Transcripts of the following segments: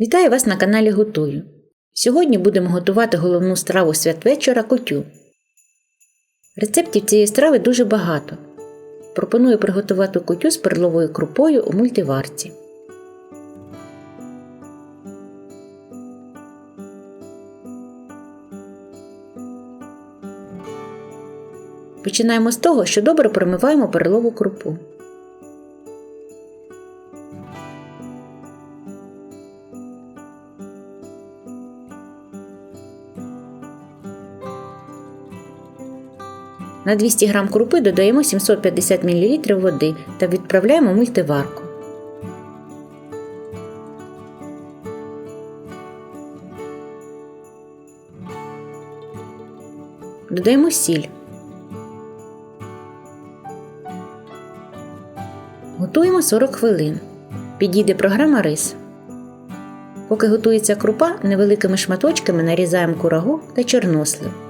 Вітаю вас на каналі Готую. Сьогодні будемо готувати головну страву святвечора кутю. Рецептів цієї страви дуже багато. Пропоную приготувати кутю з перловою крупою у мультиварці. Починаємо з того, що добре промиваємо перлову крупу. На 200 г крупи додаємо 750 мл води та відправляємо в мультиварку. Додаємо сіль. Готуємо 40 хвилин. Підійде програма рис. Поки готується крупа, невеликими шматочками нарізаємо курагу та чорнослив.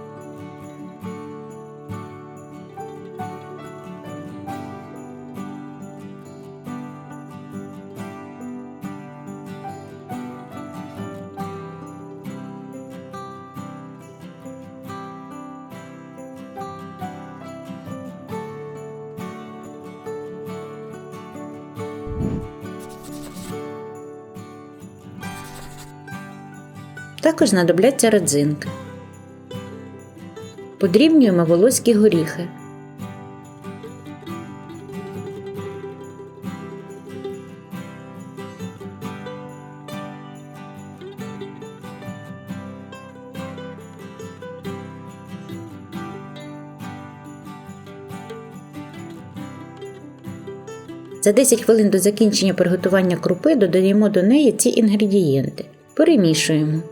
Також знадобляться родзинки. Подрібнюємо волоські горіхи. За 10 хвилин до закінчення приготування крупи додаємо до неї ці інгредієнти. Перемішуємо.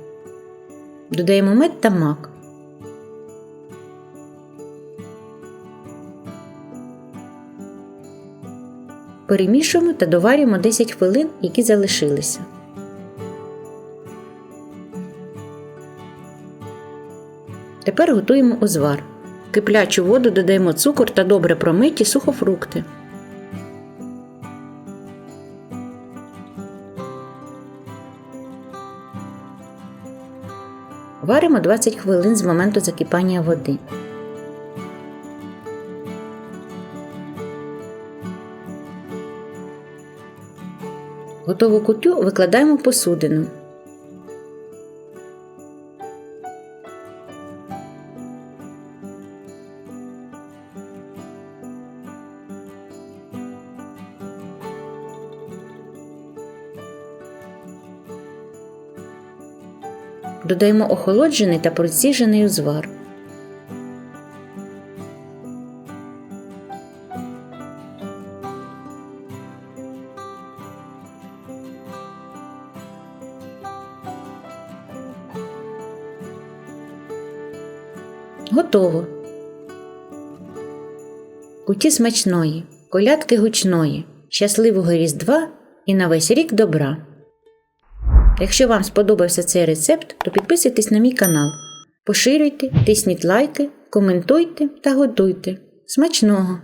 Додаємо мед та мак. Перемішуємо та доварюємо 10 хвилин, які залишилися. Тепер готуємо узвар. Киплячу воду додаємо цукор та добре промиті сухофрукти. Варимо 20 хвилин з моменту закипання води. Готову кутю викладаємо посудину. Додаємо охолоджений та проціжений узвар. Готово. Куті смачної, колядки гучної, щасливого Різдва і на весь рік добра. Якщо вам сподобався цей рецепт, то підписуйтесь на мій канал, поширюйте, тисніть лайки, коментуйте та готуйте. Смачного!